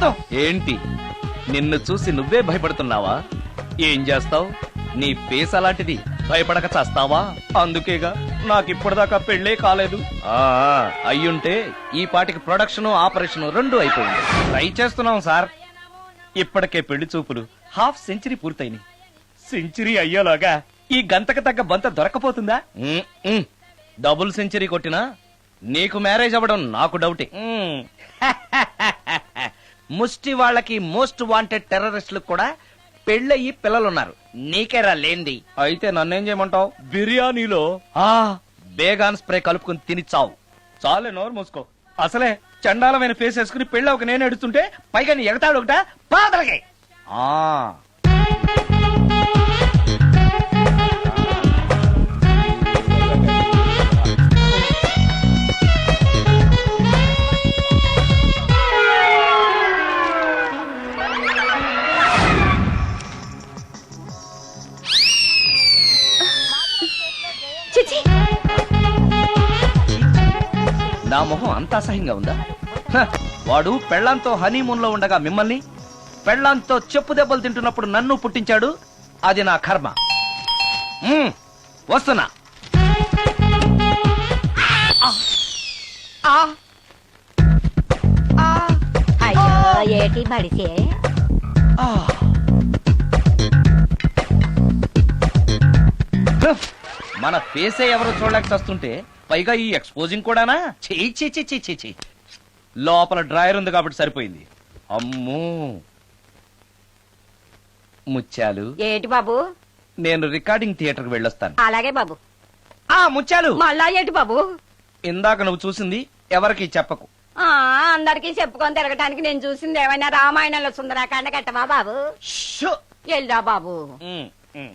చచ్చిపోతాం ఏంటి? నిన్ను చూసి నువ్వే భయపడుతున్నావా? ఏం చేస్తావ్? నీ పేస్ అలాంటిది భయపడక చేస్తావా? అందుకేగా నాకిప్పటిదాకా పెళ్ళే కాలేదు. అయ్యుంటే ఈ పాటికి ప్రొడక్షన్ ఆపరేషన్ రెండు అయిపోయింది. ట్రై చేస్తున్నాం సార్. ఇప్పటికే పెళ్ళి చూపులు హాఫ్ సెంచరీ పూర్తయినాయి. సెంచరీ అయ్యేలాగా ఈ గంతకు తగ్గ బంత దొరకపోతుందా. డబుల్ సెంచరీ కొట్టినా నీకు మ్యారేజ్ అవ్వడం నాకు డౌటే. ముష్టి వాళ్ళకి మోస్ట్ వాంటెడ్ టెర్రరిస్టులకు కూడా పెళ్ళయి పిల్లలున్నారు. నీకేరా లేంది అయితే నన్నేం చేయమంటావు? బిర్యానీలో ఆ బేగాన్ స్ప్రే కలుపుకుని తిని చావు. చాలే నోరు మూసుకో. అసలే చండాలమైన ఫేస్ వేసుకుని పెళ్ళి ఒక నేను ఎడుతుంటే పైగా నీ ఎగతాడు ఒకట? పాదలకే ఆ. నా మొహం అంత అసహ్యంగా ఉందా? వాడు పెళ్ళాంతో హనీమూన్లో ఉండగా మిమ్మల్ని పెళ్ళాంతో చెప్పు దెబ్బలు తింటున్నప్పుడు నన్ను పుట్టించాడు అది నా కర్మ. వస్తున్నా. ఏటి బడిసే మన ఫేసే ఎవరో చూడలేక చస్తుంటే పైగా ఈ ఎక్స్పోజింగ్ కూడానా? చెయ్యి చెయ్యి చెయ్యి చెయ్యి లోపల డ్రాయర్ ఉంది కాబట్టి సరిపోయింది. అమ్మో. ముత్యాలు. ఏటి బాబు? నేను రికార్డింగ్ థియేటర్కి వెళ్ళొస్తాను. అలాగే బాబు. ఆ ముత్యాలు! మళ్ళా ఏటి బాబు? ఇందాక నువ్వు చూసింది ఎవరికి చెప్పకు. ఆ అందరికి చెప్పుకొని తిరగటానికి నేను చూసింది ఏమైనా రామాయణంలో సుందరాకాండ కట్టవా బాబు? షో. ఎల్లా బాబు. ఉమ్, ఉమ్.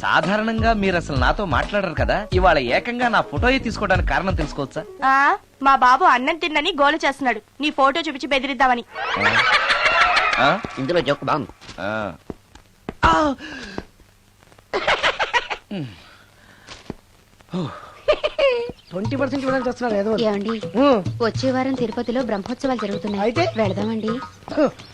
సాధారణంగా మీరు అసలు నాతో మాట్లాడరు కదా? ఇవాళ ఏకంగా నా ఫోటోయే తీసుకోవడానికి కారణం తెలుసుకోవచ్చా? ఆ, మా బాబు అన్నం తిన్నని గోల చేస్తున్నాడు. నీ ఫోటో చూపించి బెదిరిద్దామని. ఆ? ఇందులో జోక్ బాగుంది ఆ. ఆ! ట్వంటీ పర్సెంట్ ఇవ్వడానికి వస్తున్నారు ఏదో ఏమండి? వచ్చే వారం తిరుపతిలో బ్రహ్మోత్సవాలు జరుగుతున్నాయి. అయితే? వెళదామండి.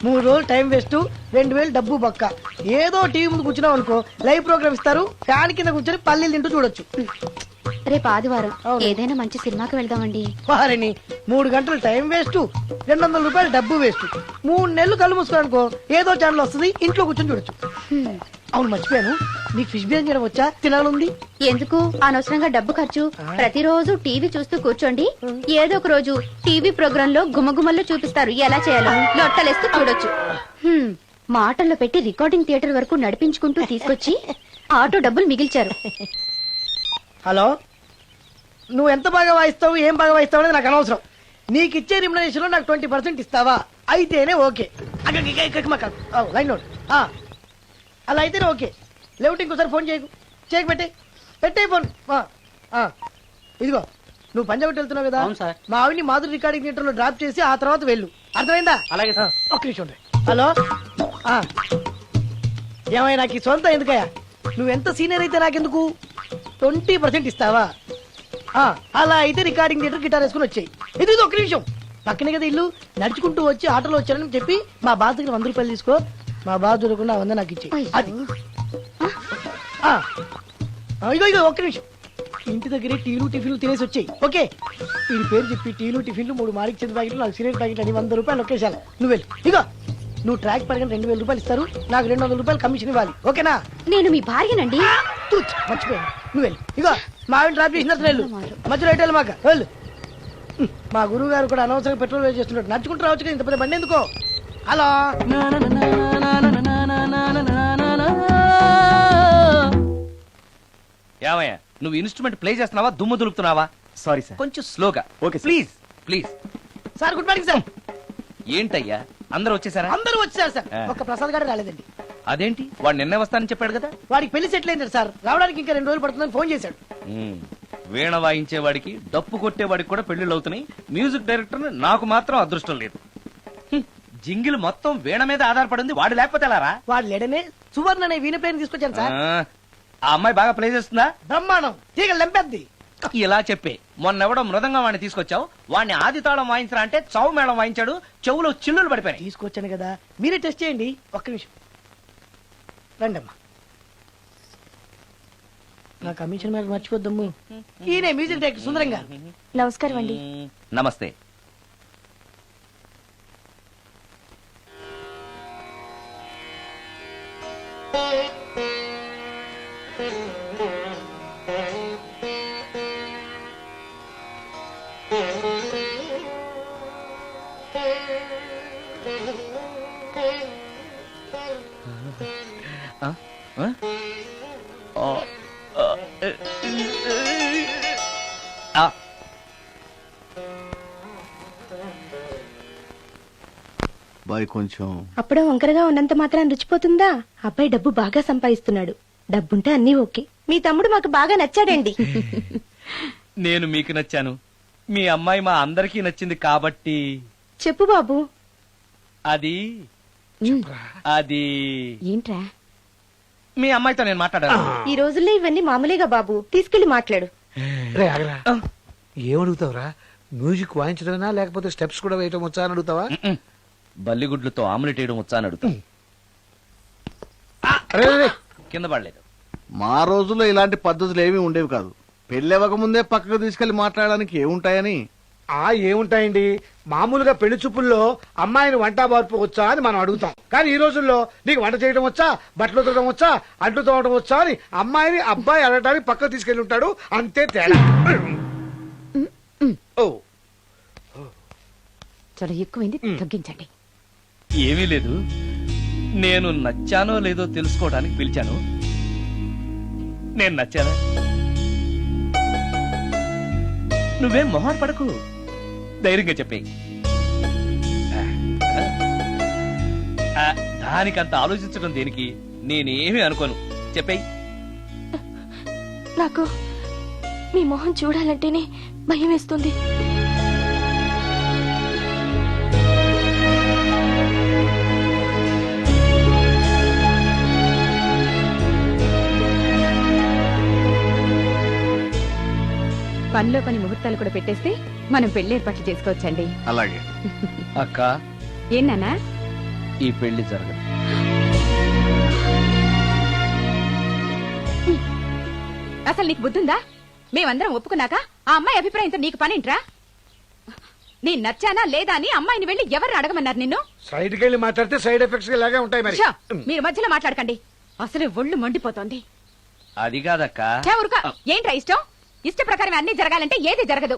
మూడు రోజులు టైం వేస్ట్ రెండు వేలు డబ్బు బక్క. ఏదో టీవీ ముందు కూర్చున్నావు అనుకో లైవ్ ప్రోగ్రామ్ ఇస్తారు ఫ్యాన్ కింద కూర్చొని పల్లీలు తింటూ చూడొచ్చు. రేపు ఆదివారం. ఏదైనా మంచి సినిమాకి వెళ్దామండి. వారిని మూడు గంటలు టైం వేస్ట్ రెండు వందల రూపాయలు డబ్బు వేస్ట్. మూడు నెలలు కళ్ళు మూసుకో అనుకో ఏదో ఛానల్ వస్తుంది ఇంట్లో కూర్చొని చూడొచ్చు. అవును మర్చిపోయాను. నీకు ఫిష్ బిర్యానీ చేయడం వచ్చా? తినాలంది ఎందుకు? అనవసరంగా డబ్బు ఖర్చు. ప్రతిరోజు టీవీ చూస్తూ కూర్చోండి. ఏదో ఒక రోజు టీవీ ప్రోగ్రామ్లో గుమగుమల్లో చూపిస్తారు ఎలా చేయాలో. లొట్టలేస్తూ చూడొచ్చు. హ్మ్. మాటల్లో పెట్టి రికార్డింగ్ థియేటర్ వరకు నడిపించుకుంటూ తీసుకొచ్చి ఆటో డబ్బులు మిగిల్చారు. హలో? నువ్వు ఎంత బాగా వాయిస్తావు ఏం బాగా వాయిస్తావు అనేది నాకు అనవసరం. నీకు ఇచ్చే రిమ్యునరేషన్లో నాకు ట్వంటీ పర్సెంట్ ఇస్తావా? అయితేనే ఓకే. లైన్ అలా అయితేనే ఓకే. లేవుటి ఇంకోసారి ఫోన్ చేయకు. చేయకు పెట్టే. పెట్టే ఫోన్. ఇదిగో నువ్వు పంజాబ్ వెళ్తున్నావు కదా. మా ఆవిని మాధురి రికార్డింగ్ థియేటర్లో డ్రాప్ చేసి ఆ తర్వాత వెళ్ళు. అర్థమైందా? అలాగే ఒక్క నిమిషం. హలో? ఆ. ఏమైనా నాకు ఈ సొంత ఎందుకయ్యా? నువ్వు ఎంత సీనియర్ అయితే నాకెందుకు? ట్వంటీ పర్సెంట్ ఇస్తావా? ఆ, అలా అయితే రికార్డింగ్ థియేటర్ గిటార్ వేసుకుని వచ్చాయి. ఇది ఒక్క నిమిషం. పక్కనే కదా ఇల్లు. నడుచుకుంటూ వచ్చి ఆటోలో వచ్చారని చెప్పి మా బాధ దగ్గర వంద రూపాయలు తీసుకో. మా బాధ చూడకుండా వంద నాకు ఇచ్చి అది. ఇగో ఇగో ఒక్క నిమిషం. ఇంటి దగ్గరే టీలు టిఫిన్లు తినేసి వచ్చాయి. ఓకే? వీడి పేరు చెప్పి టీలు టిఫిన్లు మూడు మారికి చెంది ప్యాకెట్లు నాలుగు సిగరెట్ ప్యాకెట్లు అని వంద రూపాయలు ఒకేసారి. నువ్వు వెళ్ళు. ఇగో నువ్వు ట్రాక్ పడగానే రెండు వేల రూపాయలు ఇస్తారు నాకు రెండు వందల రూపాయలు కమిషన్ ఇవ్వాలి. ఓకేనా? నేను మీ భార్యనండి. మర్చిపోయాను. నువ్వు వెళ్ళు. ఇగో మా ఆవిడ డ్రాప్ చేసిన వెళ్ళు. మధ్యలో ఎటు వెళ్ళమాక? వెళ్ళు. మా గురువు గారు కూడా అనవసరంగా పెట్రోల్ వేస్ట్ చేస్తున్నాడు నడుచుకుంటూ రావచ్చు కదా ఇంత పెద్ద బండి ఎందుకో? హలో? ఏమయ్యా నువ్వు ఇన్స్ట్రుమెంట్ ప్లే చేస్తున్నావా దుమ్ము దులుపుతున్నావా? సారీ సార్ కొంచెం స్లోగా okay. Please please sir good morning sir ఏంటయ్యా? అందరూ వచ్చేసారా? అందరూ వచ్చారు సార్. ఆ. ఒక ప్రసాద్ గారు రాలేదండి. అదేంటి? వాడు నిన్నే వస్తానని చెప్పాడు కదా? వాడికి పెళ్ళి సెటిల్ అయింది సార్. రావడానికి ఇంకా రెండు రోజులు పడుతుందని ఫోన్ చేశాడు. ఉమ్, వీణ వాయించేవాడికి డప్పు కొట్టేవాడికి కూడా పెళ్ళిళ్ళు అవుతున్నాయి. మ్యూజిక్ డైరెక్టర్ నాకు మాత్రం అదృష్టం లేదు. హ్మ్, జింగిల్ మొత్తం వీణ మీద ఆధారపడింది వాడు లేకపోతే ఎలారా వాడు లేడనే సువర్ణ అనే వీణ ప్లేన్ తీసుకొచ్చాను సార్. ఆ, ఆ అమ్మాయి బాగా ప్లే చేస్తుందా? బ్రహ్మాండం. తీగ లెంపెద్ది ఇలా చెప్పే. మొన్నెవడో మృదంగా వాడిని తీసుకొచ్చావు వాడిని ఆది తాళం వాయించరా అంటే చౌ మేళం వాయించాడు చెవులో చిల్లులు పడిపోయాయి తీసుకొచ్చాను కదా మీరే టెస్ట్ చేయండి. ఒక్క నిమిషం. రండి అమ్మా నా కమిషన్ మీద మర్చిపోద్దమ్ము. ఈయనే మ్యూజిక్ డైరెక్టర్ సుందరం గారు నమస్కారం అండి నమస్తే. ఆ? ఆ? ఆ, ఆ, ఏ, ఆ. బాయ్ కొంచెం అప్పుడే వంకరగా ఉన్నంత మాత్రం రుచిపోతుందా అబ్బాయి డబ్బు బాగా సంపాదిస్తున్నాడు డబ్బుంటే అన్నీ ఓకే మీ తమ్ముడు మాకు బాగా నచ్చాడండి నేను మీకు నచ్చాను మీ అమ్మాయి మా అందరికీ నచ్చింది కాబట్టి చెప్పు బాబు. అది అది ఏంట్రా? మీ అమ్మాయితో నేను మాట్లాడాను ఈ రోజుల్లో ఇవన్నీ మామూలేగా బాబు. తీసుకెళ్ళి మాట్లాడు. రే ఆగరా. ఏమడుగుతావురా? మ్యూజిక్ వాయించడమేనా? లేకపోతే స్టెప్స్ కూడా వేయటం వచ్చా అని అడుగుతావా. బల్లిగుడ్లతో ఆమ్లెట్ వేయడం వచ్చా అని అడుగుతా. కింద పడలేదు. మా రోజుల్లో ఇలాంటి పద్ధతులు ఏమీ ఉండేవి కాదు. పెళ్ళవక ముందే పక్కకు తీసుకెళ్ళి మాట్లాడడానికి ఏముంటాయని? ఆ ఏముంటాయండి? మామూలుగా పెళ్ళి చూపుల్లో అమ్మాయిని వంట బార్పు వచ్చా అని మనం అడుగుతాం. కానీ ఈ రోజుల్లో నీకు వంట చేయడం వచ్చా? బట్టలు ఉతకడం వచ్చా? అంట్లు తోమడం వచ్చా అని అమ్మాయిని అబ్బాయి అడగడానికి పక్కకు తీసుకెళ్ళి ఉంటాడు. అంతే తేడా. ఓ. చాలా ఎక్కువైంది. తగ్గించండి. ఏమీ లేదు. నేను నచ్చానో లేదో తెలుసుకోవడానికి పిలిచాను. నేను నచ్చానా? నువ్వేం మొహాన్ పడకు. ధైర్యంగా చెప్పే దానికంత ఆలోచించడం దేనికి? నేనేమీ అనుకోను. చెప్పే నాకు మీ మొహం చూడాలంటేనే భయం వేస్తుంది. పనిలో పని ముహూర్తాలు కూడా పెట్టేస్తే మనం పెళ్ళి ఏర్పాట్లు చేసుకోవచ్చండి. అలాగే. అక్క. ఏనానా ఈ పెళ్ళి జరగదు. అసలు నీకు బుద్ధుందా? మేమందరం ఒప్పుకున్నాక ఆ అమ్మాయి అభిప్రాయంతో నీకు పనేంట్రా? నేను నచ్చానా లేదా అని అమ్మాయిని వెళ్ళి ఎవరు అడగమన్నారు నిన్ను? సైడ్కి వెళ్ళి మాట్లాడితే సైడ్ ఎఫెక్ట్స్ ఇలాగే ఉంటాయి మరి. షో, మీరు మధ్యలో మాట్లాడకండి. అసలు ఒళ్ళు మండిపోతోంది. అది కాదక్క. ఛే, ఊరుకో. ఏంట్రా ఇష్టం? ఇష్ట ప్రకారం అన్ని జరగాలంటే ఏది జరగదు.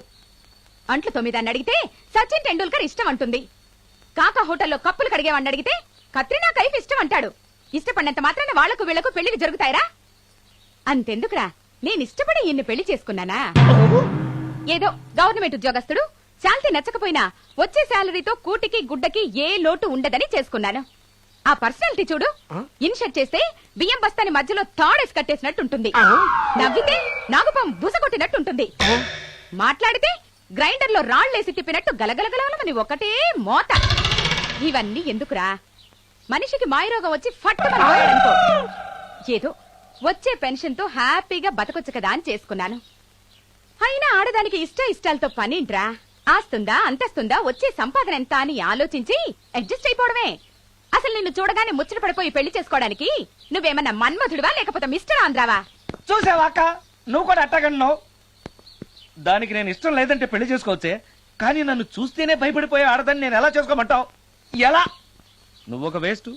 అంట్లు తొమ్మిదాన్ని అడిగితే సచిన్ టెండూల్కర్ ఇష్టం అంటుంది కాకా హోటల్లో కప్పులు కడిగేవాడిని అడిగితే కత్రినా కైఫ్ ఇష్టం అంటాడు ఇష్టపడినంత మాత్రాన వాళ్ళకు వీళ్ళకు పెళ్ళికి జరుగుతాయరా? అంతెందుకురా? నేను ఇష్టపడి ఇన్ని పెళ్ళి చేసుకున్నానా? ఏదో గవర్నమెంట్ ఉద్యోగస్తుడు శాలరీ నచ్చకపోయినా వచ్చే శాలరీతో కూటికి గుడ్డకి ఏ లోటు ఉండదని చేసుకున్నాను. ఆ పర్సనాలిటీ చూడు. ఇన్షర్ట్ చేస్తే బియ్యం బస్తాని మధ్యలో తాడేసి కట్టేసినట్టు ఉంటుంది. నవ్వితే నాగుపం బుసగొట్టినట్టు ఉంటుంది. మాట్లాడితే గ్రైండర్లో రాళ్ళేసి తిప్పినట్టు గలగలగలమని ఒకటే మోత. ఇవన్నీ ఎందుకురా? మనిషికి మాయరోగం వచ్చి ఫట్టుమని పోయాడనుకో ఏదో వచ్చే పెన్షన్తో హ్యాపీగా బతకొచ్చు కదా అని చేసుకున్నాను. అయినా ఆడదానికి ఇష్ట ఇష్టాలతో పనింట్రా ఆస్తుందా అంతస్తుందా వచ్చే సంపాదన ఎంత అని ఆలోచించి అడ్జస్ట్ అయిపోవడమే. అసలు నిన్ను చూడగానే ముచ్చట పడిపోయి పెళ్ళి చేసుకోవడానికి నువ్వేమన్నా మన్మధుడివా లేకపోతే మిస్టర్ ఆంధ్రావా? చూసావా అక్క? నువ్వు కూడా అట్టగన్నావు దానికి నేను ఇష్టం లేదంటే పెళ్ళి చేసుకోవచ్చే కానీ నన్ను చూస్తేనే భయపడిపోయే ఆడదాన్ని నేను ఎలా చేసుకోమంటావు? ఎలా? నువ్వు ఒక వేస్ట్.